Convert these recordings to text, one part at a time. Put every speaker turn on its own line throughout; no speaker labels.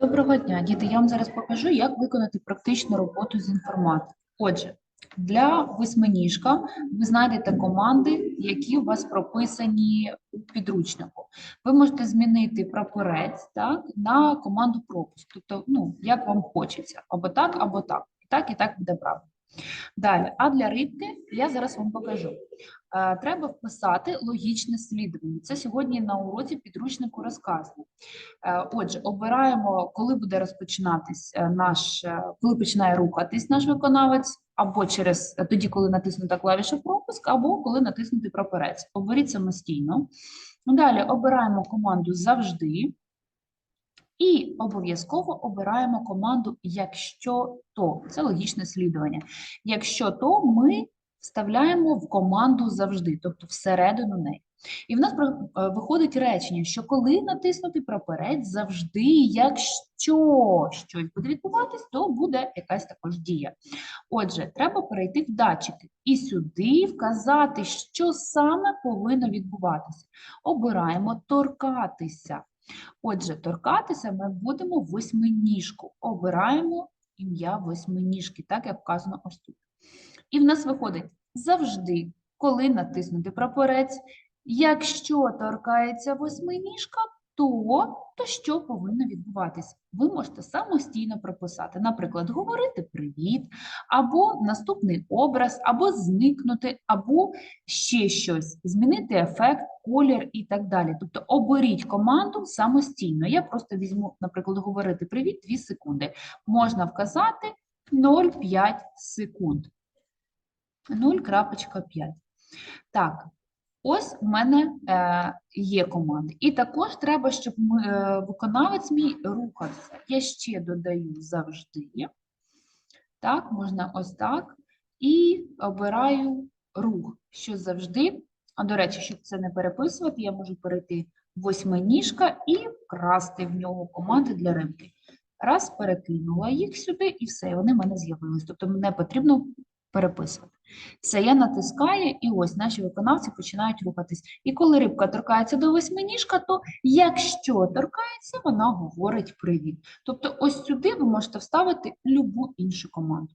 Доброго дня, діти. Я вам зараз покажу, як виконати практичну роботу з інформатики. Отже, для восьминіжка ви знайдете команди, які у вас прописані у підручнику. Ви можете змінити прапорець так, на команду пропуск, тобто, ну, як вам хочеться, або так, або так. І так, і так буде правильно. Далі, а для рибки я зараз вам покажу. Е, Треба вписати логічне слідування. Це сьогодні на уроці підручнику розказано. Е, Отже, обираємо, коли буде розпочинатись е, наш, коли починає рухатись наш виконавець, або через тоді, коли натиснута клавіша пропуск, або коли натиснути прапорець. Оберіть самостійно. Далі обираємо команду завжди. І обов'язково обираємо команду якщо то. Це логічне слідування. Якщо то, ми вставляємо в команду завжди, тобто всередину неї. І в нас е, виходить речення, що коли натиснути прапорець, завжди, якщо щось буде відбуватись, то буде якась також дія. Отже, треба перейти в датчики і сюди вказати, що саме повинно відбуватися. Обираємо торкатися. Отже, торкатися ми будемо восьминіжку. Обираємо ім'я восьминіжки, так як вказано ось тут. І в нас виходить завжди, коли натиснути прапорець, якщо торкається восьминіжка, то, то що повинно відбуватися? Ви можете самостійно прописати, наприклад, говорити привіт, або наступний образ, або зникнути, або ще щось, змінити ефект, колір і так далі. Тобто оберіть команду самостійно. Я просто візьму, наприклад, говорити привіт 2 секунди. Можна вказати 0,5 секунд. 0,5. Так, ось у мене е, є команди. І також треба, щоб ми, е, виконавець мій рухався. Я ще додаю завжди. Так, можна ось так. І обираю рух, що завжди. А до речі, щоб це не переписувати, я можу перейти в восьминіжка і вкрасти в нього команди для рибки. Раз, перекинула їх сюди, і все, вони в мене з'явились. Тобто не потрібно переписувати. Все, я натискаю, і ось наші виконавці починають рухатись. І коли рибка торкається до восьминіжка, то якщо торкається, вона говорить привіт. Тобто ось сюди ви можете вставити любу іншу команду.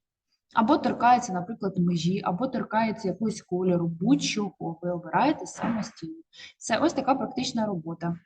Або торкається, наприклад, межі, або торкається якогось кольору, будь-чого ви обираєте самостійно. Це ось така практична робота.